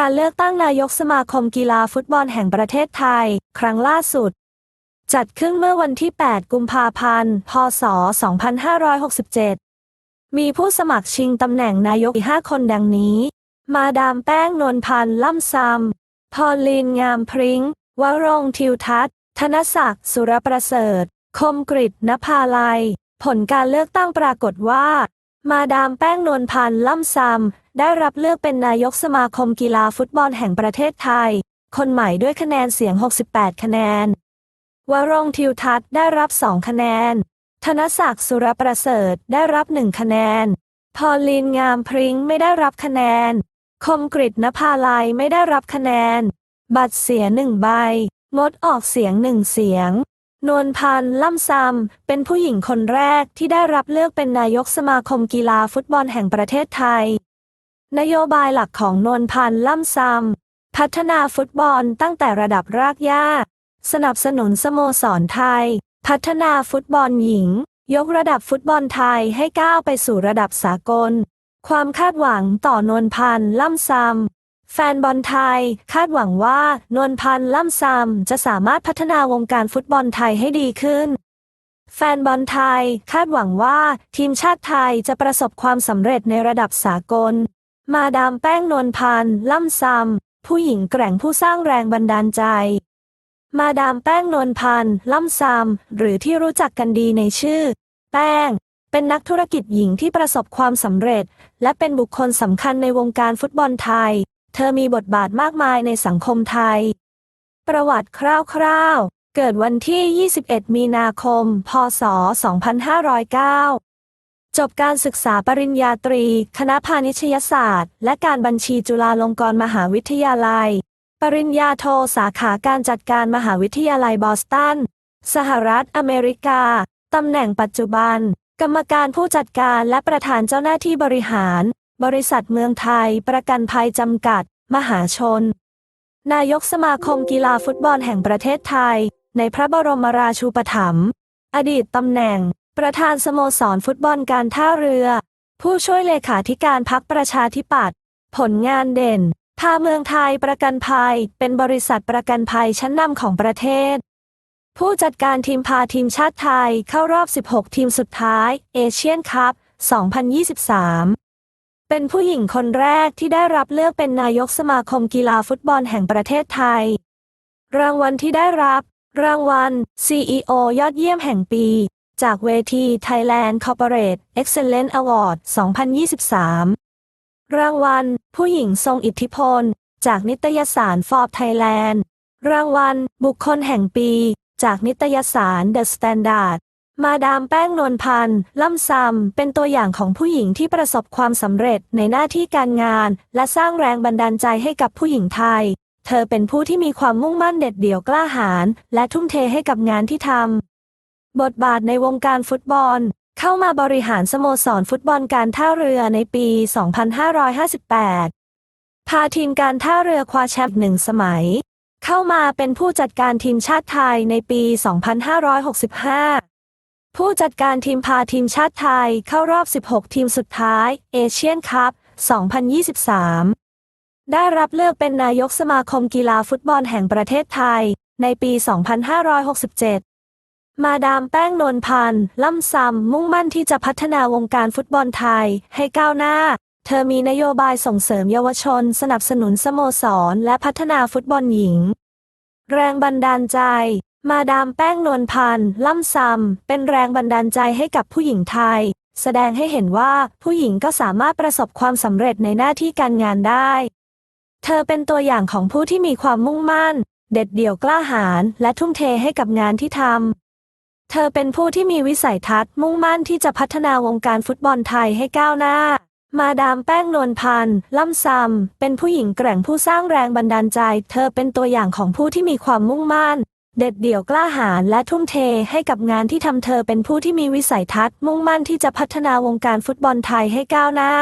การเลือกตั้งนายกสมาคมกีฬาฟุตบอลแห่งประเทศไทย ครั้งล่าสุด จัดขึ้นเมื่อวันที่ 8 กุมภาพันธ์ พศ 2567 มีผู้สมัครชิงตำแหน่งนายกอีก 5 คนดังนี้ มาดามแป้งนวลพันธ์ล่ำซำพอลลีนงามพริ้งวรงทิวทัศน์ ธนศักดิ์ สุรประเสริฐ คมกริตนภาลัย ผลการเลือกตั้งปรากฏว่า มาดามแป้งนวลพันธ์ล่ำซำได้รับเลือกเป็นนายกสมาคมกีฬาฟุตบอลแห่งประเทศไทย คนใหม่ด้วยคะแนนเสียง 68 คะแนน วรงทิวทัศน์ได้รับ 2 คะแนน ธนศักดิ์สุรประเสริฐได้รับ 1 คะแนน พอลลีนงามพริ้งไม่ได้รับคะแนน คมกริตนภาลัยไม่ได้รับคะแนน บัตรเสียหนึ่งใบ งดออกเสียงหนึ่งเสียง นวลพันธ์ล่ำซำเป็นผู้หญิงคนแรกที่ได้รับเลือกเป็นนายกสมาคมกีฬาฟุตบอลแห่งประเทศไทย นโยบายหลักของนวลพันธ์ล่ำซำพัฒนาฟุตบอลตั้งแต่ระดับรากหญ้า สนับสนุนสโมสรไทย พัฒนาฟุตบอลหญิง ยกระดับฟุตบอลไทยให้ก้าวไปสู่ระดับสากล ความคาดหวังต่อนวลพันธ์ล่ำซำ แฟนบอลไทย คาดหวังว่านวลพันธ์ล่ำซำจะสามารถพัฒนาวงการฟุตบอลไทยให้ดีขึ้น แฟนบอลไทย คาดหวังว่าทีมชาติไทยจะประสบความสำเร็จในระดับสากล มาดามแป้งนวลพันธ์ล่ำซำผู้หญิงแกร่งผู้สร้างแรงบันดาลใจ มาดามแป้งนวลพันธ์ล่ำซำหรือที่รู้จักกันดีในชื่อ แป้งเป็นนักธุรกิจหญิงที่ประสบความสำเร็จ และเป็นบุคคลสำคัญในวงการฟุตบอลไทย เธอมีบทบาทมากมายในสังคมไทย ประวัติคร่าวๆ เกิดวันที่ 21 มีนาคม พศ 2509 จบการศึกษาปริญญาตรี คณะพาณิชยศาสตร์ และการบัญชีจุฬาลงกรณ์มหาวิทยาลัย ปริญญาโทสาขาการจัดการมหาวิทยาลัยบอสตัน สหรัฐอเมริกา ตำแหน่งปัจจุบัน กรรมการผู้จัดการและประธานเจ้าหน้าที่บริหาร บริษัทเมืองไทยประกันภัยจำกัด มหาชน นายกสมาคมกีฬาฟุตบอลแห่งประเทศไทย ในพระบรมราชูปถัมภ์อดีตตำแหน่ง ประธานสโมสรฟุตบอลการท่าเรือ ผู้ช่วยเลขาธิการพักประชาธิปัตย์ผลงานเด่น พาเมืองไทยประกันภัย เป็นบริษัทประกันภัยชั้นนำของประเทศ ผู้จัดการทีมพาทีมชาติไทยเข้ารอบ 16 ทีมสุดท้าย เอเชียนคัพ 2023 เป็นผู้หญิงคนแรกที่ได้รับเลือกเป็นนายกสมาคมกีฬาฟุตบอลแห่งประเทศไทย รางวัลที่ได้รับ รางวัล CEO ยอดเยี่ยมแห่งปี จากเวที Thailand Corporate Excellence Award 2023 รางวัล ผู้หญิงทรงอิทธิพล จากนิตยสาร Forbes Thailand รางวัล บุคคลแห่งปี จากนิตยสาร The Standard มาดามแป้งนวลพันธ์ล่ำซำเป็นตัวอย่างของผู้หญิงที่ประสบความสำเร็จในหน้าที่การงาน และสร้างแรงบันดาลใจให้กับผู้หญิงไทย เธอเป็นผู้ที่มีความมุ่งมั่นเด็ดเดี่ยวกล้าหาญและทุ่มเทให้กับงานที่ทำบทบาทในวงการฟุตบอล เข้ามาบริหารสโมสรฟุตบอลการท่าเรือในปี 2558 พาทีมการท่าเรือคว้าแชมป์หนึ่งสมัย เข้ามาเป็นผู้จัดการทีมชาติไทยในปี 2565 ผู้จัดการทีมพาทีมชาติไทยเข้ารอบ 16 ทีมสุดท้ายเอเชียนคัพ 2023 ได้รับเลือกเป็นนายกสมาคมกีฬาฟุตบอลแห่งประเทศไทย ในปี 2567 มาดามแป้งนวลพันธ์ล่ำซำมุ่งมั่นที่จะพัฒนาวงการฟุตบอลไทยให้ก้าวหน้า เธอมีนโยบายส่งเสริมเยาวชน สนับสนุนสโมสร และพัฒนาฟุตบอลหญิง แรงบันดาลใจ มาดามแป้งนวลพันธ์ล่ำซำเป็นแรงบันดาลใจให้กับผู้หญิงไทย แสดงให้เห็นว่าผู้หญิงก็สามารถประสบความสำเร็จในหน้าที่การงานได้ เธอเป็นตัวอย่างของผู้ที่มีความมุ่งมั่น เด็ดเดี่ยวกล้าหาญและทุ่มเทให้กับงานที่ทำเธอเป็นผู้ที่มีวิสัยทัศน์มุ่งมั่นที่จะพัฒนาวงการฟุตบอลไทยให้ก้าวหน้า มาดามแป้งนวลพันธ์ล่ำซำเป็นผู้หญิงแกร่งผู้สร้างแรงบันดาลใจ เธอเป็นตัวอย่างของผู้ที่มีความมุ่งมั่น เด็ดเดี่ยวกล้าหาญและทุ่มเทให้กับงานที่ทำเธอเป็นผู้ที่มีวิสัยทัศน์ มุ่งมั่นที่จะพัฒนาวงการฟุตบอลไทยให้ก้าวหน้า